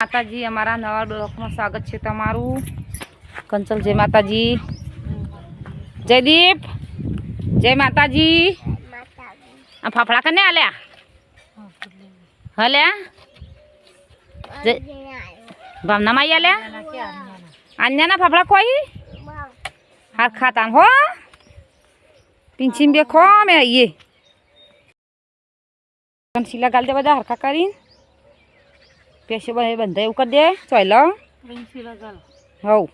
માતાજી, અમારા નવા બ્લોકમાં સ્વાગત છે તમારું. કંચલ જય માતાજી. જયદીપ જય માતાજી. ફાફડા કને આલ્યા હલ્યા? જય ભાવનામાં આવી આલ્યા આન્યાના ફાફડા કોઈ? હાર ખાતા હો? પિંચીમ બે ખો મેં આવીએ શીલા ગાલ દે બધા હરખા કરીને. પેશો બંધ બંધાય એવું કરી દે. ચાલ હવ.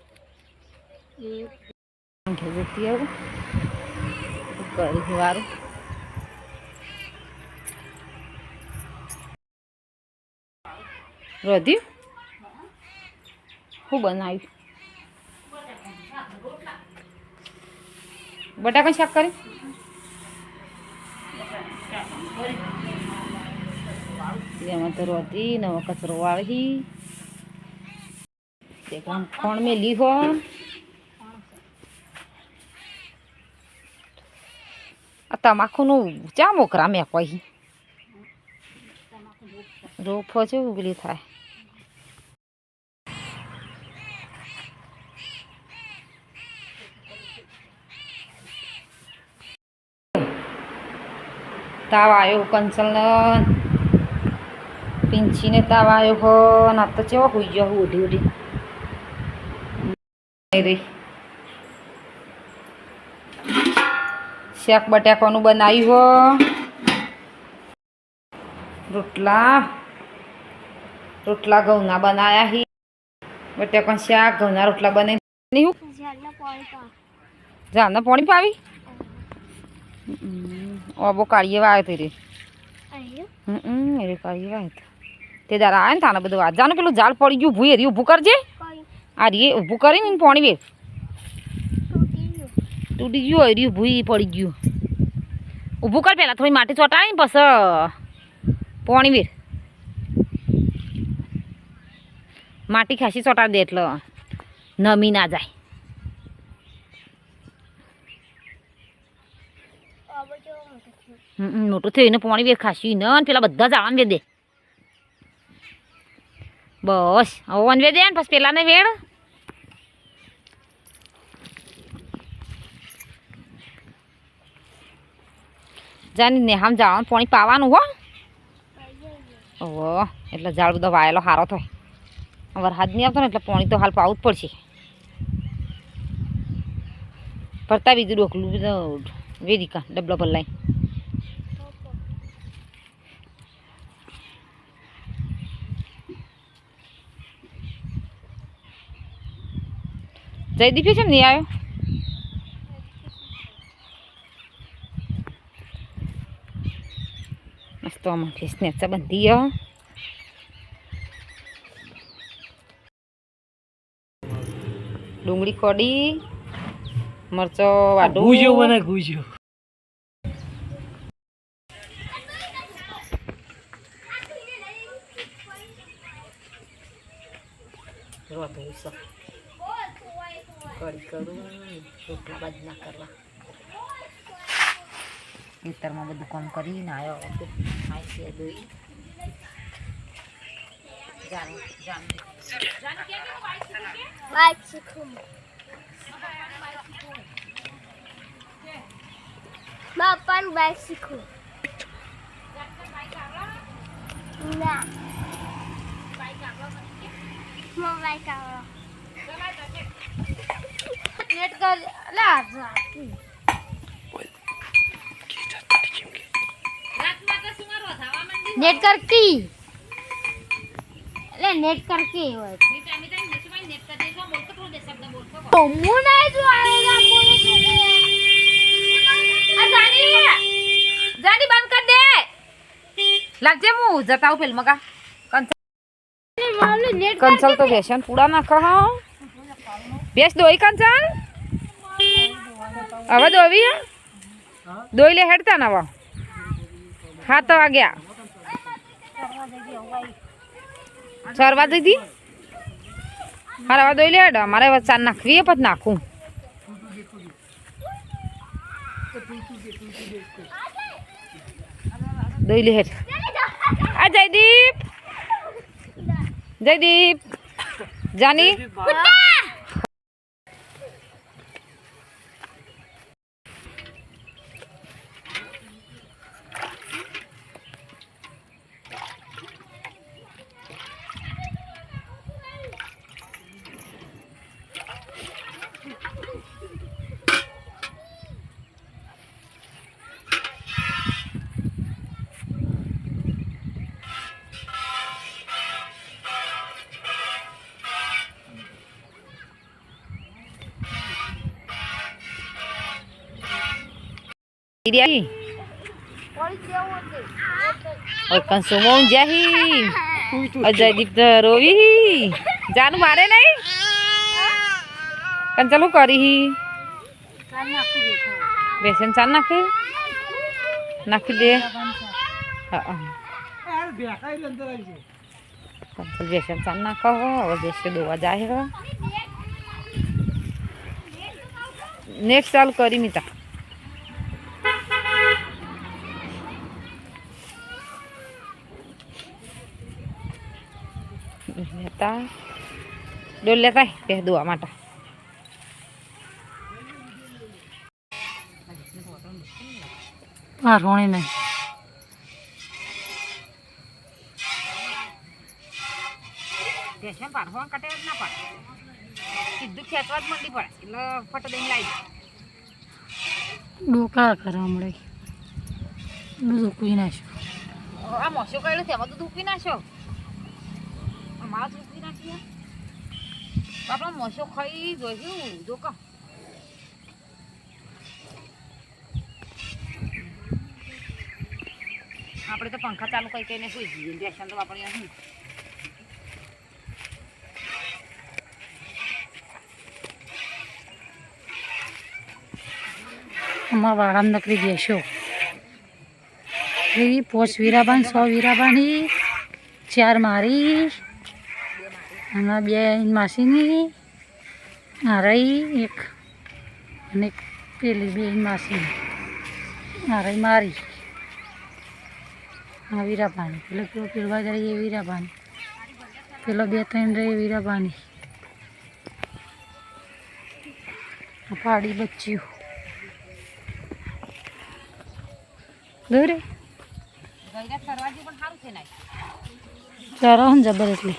જતી આવું કરી વારું રોધ્યું શું બનાવ્યું? બટાકા શાક કરી? એમાં તો રોટી નવો કચરો વાળી ખોણ મેં આ તમાકુનું ચા મોકરા મેં કહી રોફો છે, ઉગલી થાય. તાવ આવ્યો કંચલને પિંચીને તાવ આવ્યો હો ના તો ચેવો હોઈ ગયો હું ઉધી રે શેક બટાકાનું બનાવ્યું હો. રોટલા. રોટલા ઘઉંના બનાયા હી. બટાકા શાક ઘઉંના રોટલા બનાવી જાને પાણી પાવી? ઓબો કાઢીએ વાય તે રે કાઢીએ વાય તે દારા આવે ને તાને બધું વાત. જાનું પેલું ઝાડ પડી ગયું ભૂએ ઊભું કરજે. આ રી ઊભું કરીને પાણી વેર તૂટી ગયું. હોય રહ્યું ભૂઈ પડી ગયું. ઊભું કર પહેલાં થોડી માટી ચોટાડી ને પછી પાણી વેર માટી ખાસી ચોટાડી દે એટલે નમી ના જાય. મોટું થયું એને પાણી વેર ખાસ્યું ને પેલા બધા જાળાને વેર દે. બસ. હવે વન વેર દે ને, પછી પેલાને વેળ જાની ને આમ જાળવાનું પાણી પાવાનું હો. ઓહો, એટલે ઝાડ બધો વાયેલો સારો થાય. વરસાદ નહીં આવતો ને, એટલે પાણી તો હાલ પાવું જ પડશે. ભરતા બીજું ડોકલું, બધું વેદિકા, ડબલો ભરલાઈ જયદીપ છે ને નહીં આવ્યો? મસ્ત અમારે સ્નેચા બંધી ગયો ડુંગળી કડી મરચો વાડું ગુજ્યો મને રોધવું છે કડી કરું. રોટલા ના કરવા. ખેતરમાં બધું કામ કરીને આવ્યો આય છે દોઈ જાણ જાણ બાઇક શીખું મારા પણ બાઇક શીખું ના બાઇક આવડો નેટ કર લા નેટ કર કી? એટલે નેટ કર કી હોય. હું નહીં જો તો જાની બંધ કર દે. લાગજે હું જતા આવું ફિલ્મ કા મારું તો બેસન પૂડા નાખો હા. બેસ દોઈ કંચલ હવે દોવી? દોઈ લે હેડતા ને હવે. સાત વાગ્યા. ચાર દીધી મારે હવે દોઈ લે હેડ. મારે હવે ચાર નાખવી પછી નાખું. દોઈ લે હેડ. આ Jaydeep. Jaydeep. Jani. Oi, consumo un jahi. Ajay દીપ તો રોવી જાનું મારે નહીં કન ચાલુ કરી બેસન ચાલ નાખે નાખી દે. કંચલ બેસન ચાલ નાખો હવે બેસે દોવા જાય નેક્સ્ટ ચાલુ કરી મીતા લેતા ડોલ લેતા બે દોવા માટે. હા રોણી નહીં બેસન પાડવા કટે જ ના પાડે. સીધું ખેંચવા જ મંડી પડે એટલે ફટ દઈને લાવી ડોકા કરવા મળે. દૂધ ઉકવી નાખ્યું. આ મોસો કરેલું એમાં તો દૂકી નાખો અમારા આપણે મોસો ખાઈ જોઈશું. જોકા. આપણે તો પંખા ચાલુ કરી કઈને સુઈ જઈએ. બેસન તો આપણે અહીં અમારા વાળામાં નકરી બેસો પોચ વીરાબાન સો વીરાબાની ચાર મારી. અને બે માસીની મારાઈ એક અને પેલી બે માસીની મારાઈ મારી. હા વીરાબાની પેલો પેલો પેલવા જાય એ વીરાબાની પેલો બે ત્રણ રહી આ પાડી બચ્યું દોરે ચારો જબર એટલે.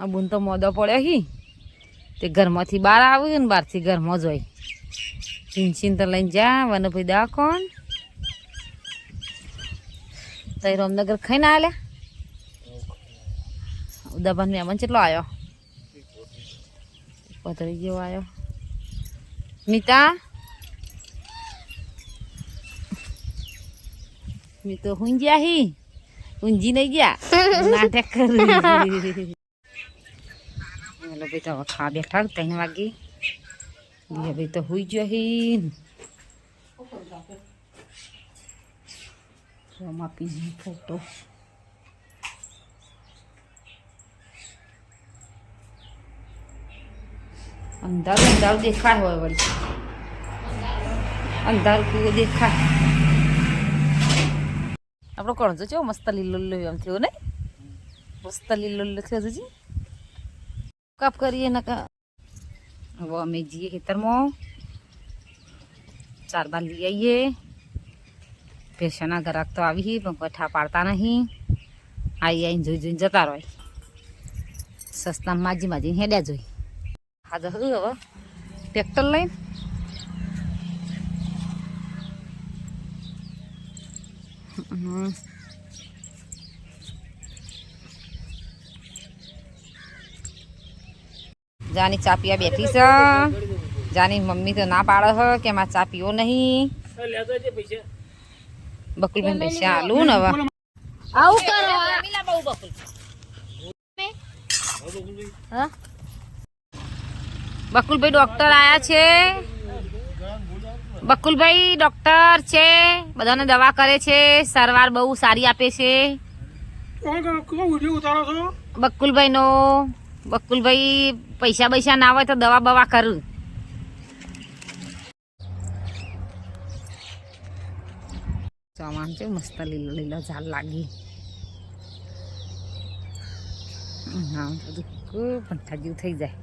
આ બુન તો મોદો પડ્યો હી. તે ઘરમાંથી બહાર આવ્યું ને બહારથી ઘરમાં જોઈ. ચીન તો લઈને જા, વનભાઈ દા કોણ તઈ રામનગર ખાઈને આલ્યા. ઉદાભાન મહેમાન કેટલો આવ્યો પતરી જેવો આવ્યો મિતા? મી તો હુંઈ ગયા હી. ઊંઘી નહીં ગયા. નાટક કરી. હેલો ભાઈ તો હવે ખા બેઠા ત્રણ વાગી. દિયા ભાઈ તો હુઈ ગયો હી. રોમા પીની ફોટો અંધારું અંધારું દેખાય હોય વળી. અંધારું કેવું દેખાય. આપણો કણજો છે મસ્ત લીલો લીલો એમ થયો ને મસ્ત લીલો લીલો થયો હજી કાપ કરીએ ને કા હવે અમે જઈએ ખેતરમાં ચાર બાર લઈ આવીએ પેશાના ગ્રાહક તો આવી પણ કોઈ ઠા પાડતા નહીં આવી આવીને જોઈ જોઈને જતા રહે સસ્તા માજી માજી હેડ્યા જોઈ હા તો હવે ટ્રેક્ટર લઈને હમ. જાની ચા પીવા બેઠી છે. જાની મમ્મી તો ના પાડે છે કે એમાં ચા પીવો નહીં. બકુલબેન પૈસા આલું ને હવે. આવું કરો. બકુલભાઈ ડોક્ટર આયા છે. બકુલભાઈ ડોક્ટર છે. બધાને દવા કરે છે. સારવાર બહુ સારી આપે છે. બકુલભાઈ નો બકુલભાઈ પૈસા પૈસા ના હોય તો દવા બવા કરું. ચોમાન છે, મસ્ત લીલો લીલો ઝાડ લાગી. હા બધું ભંઠા જેવું થઈ જાય.